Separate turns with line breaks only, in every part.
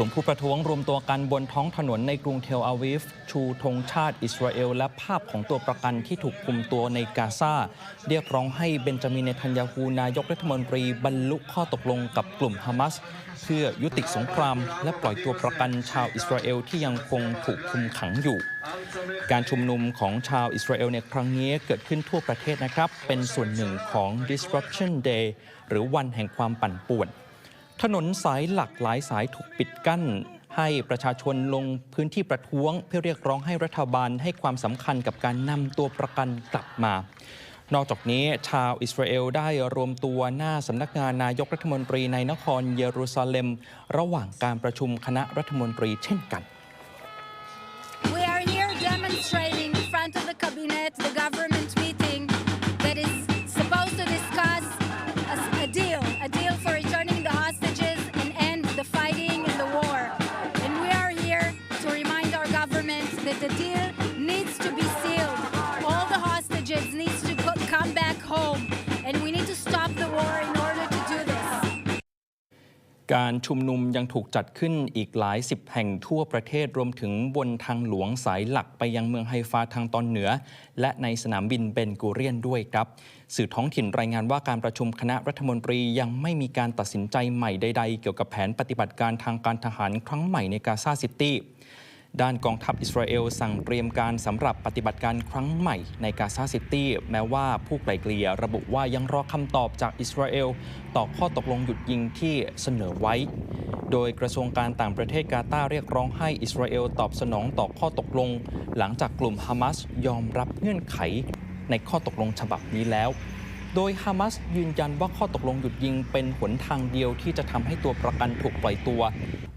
ลุ่มผู้ประท้วงรวมตัวกันบนท้องถนนในกรุงเทลอาวิฟ ชูธงชาติอิสราเอล และภาพของตัวประกันที่ถูกคุมตัวในกาซาเรียกร้องให้เบนจามินเนทันยาฮูนายกรัฐมนตรีบรรลุข้อตกลงกับกลุ่มฮามาสเพื่อยุติสงคราม และปล่อยตัวประกันชาวอิสราเอลที่ยังคงถูกคุมขังอยู่ การชุมนุมของชาวอิสราเอลในครั้งนี้เกิดขึ้นทั่วประเทศนะครับ เป็นส่วนหนึ่งของ Disruption Day หรือวันแห่งความปั่นป่วน ถนนสายหลักหลายสายถูกปิดกั้น ให้ประชาชนลงพื้นที่ประท้วง เพื่อเรียกร้องให้รัฐบาลให้ความสำคัญกับการนำตัวประกันกลับมา นอกจากนี้ชาวอิสราเอลได้รวมตัวหน้าสำนักงานนายกรัฐมนตรีในนครเยรูซาเล็ม ระหว่างการประชุมคณะรัฐมนตรีเช่นกัน
We are here demonstrating home, and we need to stop the war in order to do this.
การชุมนุมยังถูกจัดขึ้นอีกหลายสิบแห่งทั่วประเทศรวมถึงบนทางหลวงสายหลักไปยังเมืองไฮฟาทางตอนเหนือ และในสนามบินเบนกูเรียนด้วยครับ สื่อท้องถิ่นรายงานว่าการประชุมคณะรัฐมนตรียังไม่มีการตัดสินใจใหม่ใด ๆ เกี่ยวกับแผนปฏิบัติการทางการทหารครั้งใหม่ในกาซาซิตี้ ด้านกองทัพอิสราเอลสั่งเตรียมการสำหรับปฏิบัติการครั้งใหม่ในกาซาซิตี้แม้ว่าผู้ไกลเกลี่ยระบุว่ายังรอคำตอบจากอิสราเอล ต่อข้อตกลงหยุดยิงที่เสนอไว้ โดยกระทรวงการต่างประเทศกาตาร์เรียกร้องให้อิสราเอลตอบสนองต่อข้อตกลง หลังจากกลุ่มฮามาสยอมรับเงื่อนไข ในข้อตกลงฉบับนี้แล้วโดยฮามาสยืนยันว่าข้อตกลงหยุดยิงเป็นหนทางเดียวที่จะทำให้ตัวประกันถูกปล่อยตัว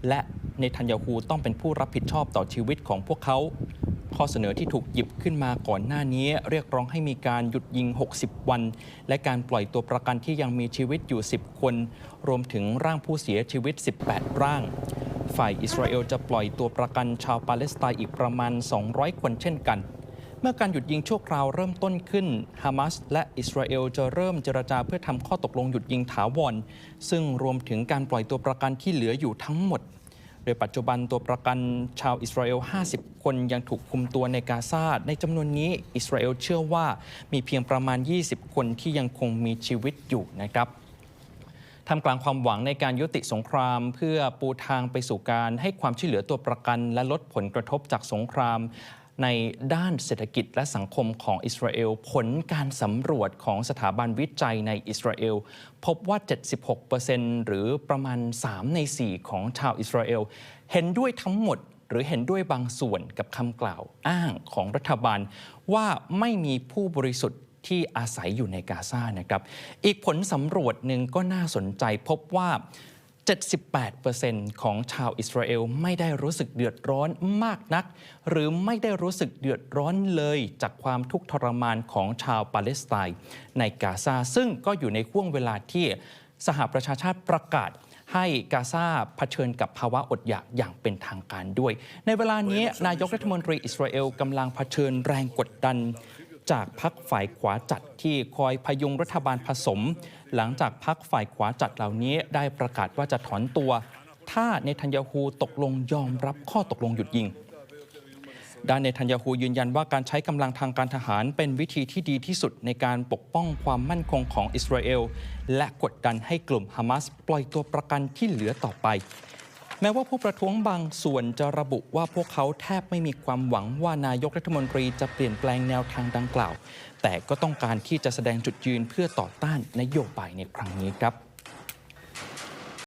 และ เนทันยาฮูต้องเป็นผู้รับผิดชอบต่อชีวิตของพวกเขา ข้อเสนอที่ถูกหยิบขึ้นมาก่อนหน้านี้ เรียกร้องให้มีการหยุดยิง 60 วัน และการปล่อยตัวประกันที่ยังมีชีวิตอยู่ 10 คน รวมถึงร่างผู้เสียชีวิต 18 ร่าง ฝ่ายอิสราเอลจะปล่อยตัวประกันชาวปาเลสไตน์อีกประมาณ 200 คนเช่นกันเมื่อการหยุดยิงชั่วคราวเริ่มต้นขึ้น ฮามาสและอิสราเอลจะเริ่มเจรจาเพื่อทำข้อตกลงหยุดยิงถาวร ซึ่งรวมถึงการปล่อยตัวประกันที่เหลืออยู่ทั้งหมด โดยปัจจุบันตัวประกันชาวอิสราเอล 50 คนยังถูกคุมตัวในกาซาในจำนวนนี้อิสราเอลเชื่อว่ามีเพียงประมาณ 20 คนที่ยังคงมีชีวิตอยู่นะครับทำกลางความหวังในการยุติสงคราม เพื่อปูทางไปสู่การให้ความช่วยเหลือตัวประกัน และลดผลกระทบจากสงคราม ในด้านเศรษฐกิจและสังคมของอิสราเอล ผลการสำรวจของสถาบันวิจัยในอิสราเอล พบว่า 76%หรือประมาณ 3 ใน 4 ของชาวอิสราเอล เห็นด้วยทั้งหมดหรือเห็นด้วยบางส่วนกับคำกล่าวอ้างของรัฐบาล ว่าไม่มีผู้บริสุทธิ์ที่อาศัยอยู่ในกาซานะครับ อีกผลสำรวจหนึ่งก็น่าสนใจพบว่า 78%ของชาวอิสราเอลไม่ได้รู้สึกเดือดร้อนมากนัก หรือไม่ได้รู้สึกเดือดร้อนเลยจากความทุกข์ทรมานของชาวปาเลสไตน์ในกาซาซึ่งก็อยู่ในห่วงเวลาที่สหประชาชาติประกาศให้กาซาเผชิญกับภาวะอดอยากอย่างเป็นทางการด้วย ในเวลานี้นายกรัฐมนตรีอิสราเอลกำลังเผชิญแรงกดดัน จากพักฝ่ายขวาจัดที่คอยพยุงรัฐบาลผสม หลังจากพักฝ่ายขวาจัดเหล่านี้ได้ประกาศว่าจะถอนตัว ถ้าเนทันยาฮูตกลงยอมรับข้อตกลงหยุดยิงด้านเนทันยาฮูยืนยันว่าการใช้กำลังทางการทหารเป็นวิธีที่ดีที่สุดในการปกป้องความมั่นคงของอิสราเอล และกดดันให้กลุ่มฮามาสปล่อยตัวประกันที่เหลือต่อไป แม้ว่าผู้ประท้วงบางส่วนจะระบุว่าพวกเขาแทบไม่มีความหวังว่านายกรัฐมนตรีจะเปลี่ยนแปลงแนวทางดังกล่าว แต่ก็ต้องการที่จะแสดงจุดยืนเพื่อต่อต้านนโยบายในครั้งนี้ครับ